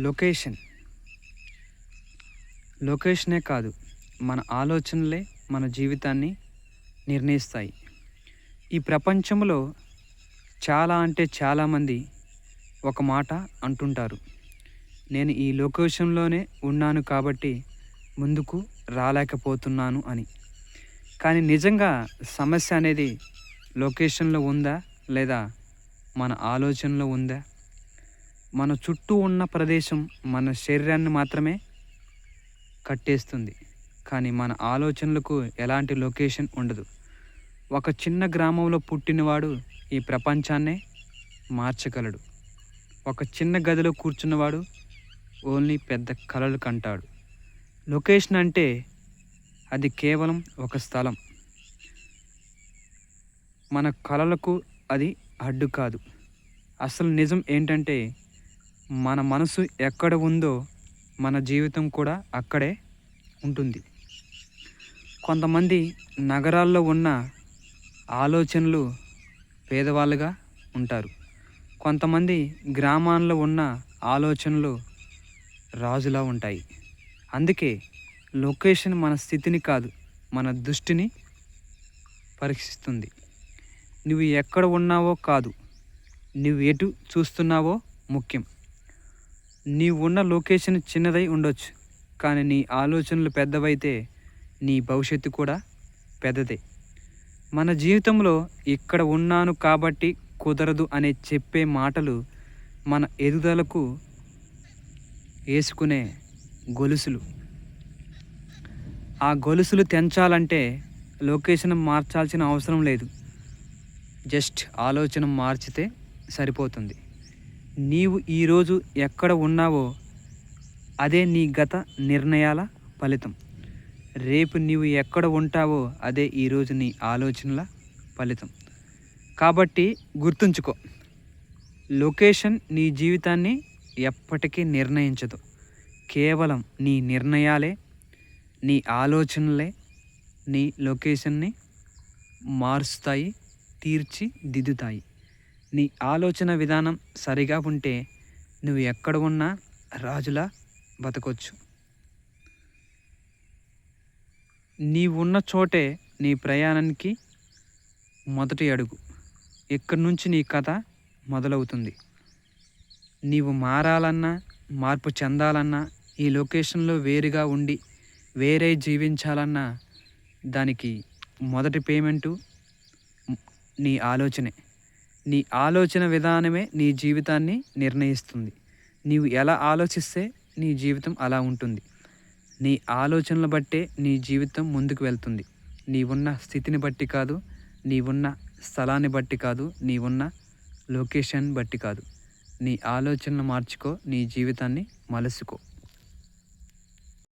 Location. లొకేషనే కాదు మన ఆలోచనలే మన జీవితాన్ని నిర్ణయిస్తాయి. ఈ ప్రపంచంలో చాలా అంటే చాలామంది ఒక మాట అంటుంటారు. నేను ఈ లొకేషన్లోనే ఉన్నాను కాబట్టి ముందుకు రాలేకపోతున్నాను అని. కానీ నిజంగా సమస్య అనేది లొకేషన్లో ఉందా లేదా మన ఆలోచనలో ఉందా? మన చుట్టూ ఉన్న ప్రదేశం మన శరీరాన్ని మాత్రమే కట్టేస్తుంది. కానీ మన ఆలోచనలకు ఎలాంటి లొకేషన్ ఉండదు. ఒక చిన్న గ్రామంలో పుట్టినవాడు ఈ ప్రపంచాన్నే మార్చగలడు. ఒక చిన్న గదిలో కూర్చున్నవాడు ఓన్లీ పెద్ద కలలు కంటాడు. లొకేషన్ అంటే అది కేవలం ఒక స్థలం. మన కలలకు అది అడ్డు కాదు. అసలు నిజం ఏంటంటే మన మనసు ఎక్కడ ఉందో మన జీవితం కూడా అక్కడే ఉంటుంది. కొంతమంది నగరాల్లో ఉన్న ఆలోచనలు పేదవాళ్ళుగా ఉంటారు. కొంతమంది గ్రామాల్లో ఉన్న ఆలోచనలు రాజులా ఉంటాయి. అందుకే లొకేషన్ మన స్థితిని కాదు మన దృష్టిని పరీక్షిస్తుంది. నువ్వు ఎక్కడ ఉన్నావో కాదు నువ్వు ఎటు చూస్తున్నావో ముఖ్యం. నీవు ఉన్న లొకేషన్ చిన్నదై ఉండొచ్చు కానీ నీ ఆలోచనలు పెద్దవైతే నీ భవిష్యత్తు కూడా పెద్దదే. మన జీవితంలో ఇక్కడ ఉన్నాను కాబట్టి కుదరదు అనే చెప్పే మాటలు మన ఎదుగుదలకు వేసుకునే గొలుసులు. ఆ గొలుసులు తెంచాలంటే లొకేషన్ మార్చాల్సిన అవసరం లేదు. జస్ట్ ఆలోచన మార్చితే సరిపోతుంది. నీవు ఈరోజు ఎక్కడ ఉన్నావో అదే నీ గత నిర్ణయాల ఫలితం. రేపు నీవు ఎక్కడ ఉంటావో అదే ఈరోజు నీ ఆలోచనల ఫలితం. కాబట్టి గుర్తుంచుకో లొకేషన్ నీ జీవితాన్ని ఎప్పటికీ నిర్ణయించదు. కేవలం నీ నిర్ణయాలే నీ ఆలోచనలే నీ లొకేషన్ని మారుస్తాయి తీర్చిదిద్దుతాయి. నీ ఆలోచన విధానం సరిగా ఉంటే నువ్వు ఎక్కడ ఉన్నా రాజులా బతకొచ్చు. నీవు ఉన్న చోటే నీ ప్రయాణానికి మొదటి అడుగు. ఇక్కడి నుంచి నీ కథ మొదలవుతుంది? నీవు మారాలన్నా మార్పు చెందాలన్నా ఈ లొకేషన్లో వేరుగా ఉండి వేరే జీవించాలన్నా దానికి మొదటి పేమెంటు నీ ఆలోచనే. నీ ఆలోచన విధానమే నీ జీవితాన్ని నిర్ణయిస్తుంది. నీవు ఎలా ఆలోచిస్తే నీ జీవితం అలా ఉంటుంది. నీ ఆలోచనలు బట్టే నీ జీవితం ముందుకు వెళ్తుంది. నీవున్న స్థితిని బట్టి కాదు నీవున్న స్థలాన్ని బట్టి కాదు నీవున్న లొకేషన్ బట్టి కాదు. నీ ఆలోచనలు మార్చుకో నీ జీవితాన్ని మలుసుకో.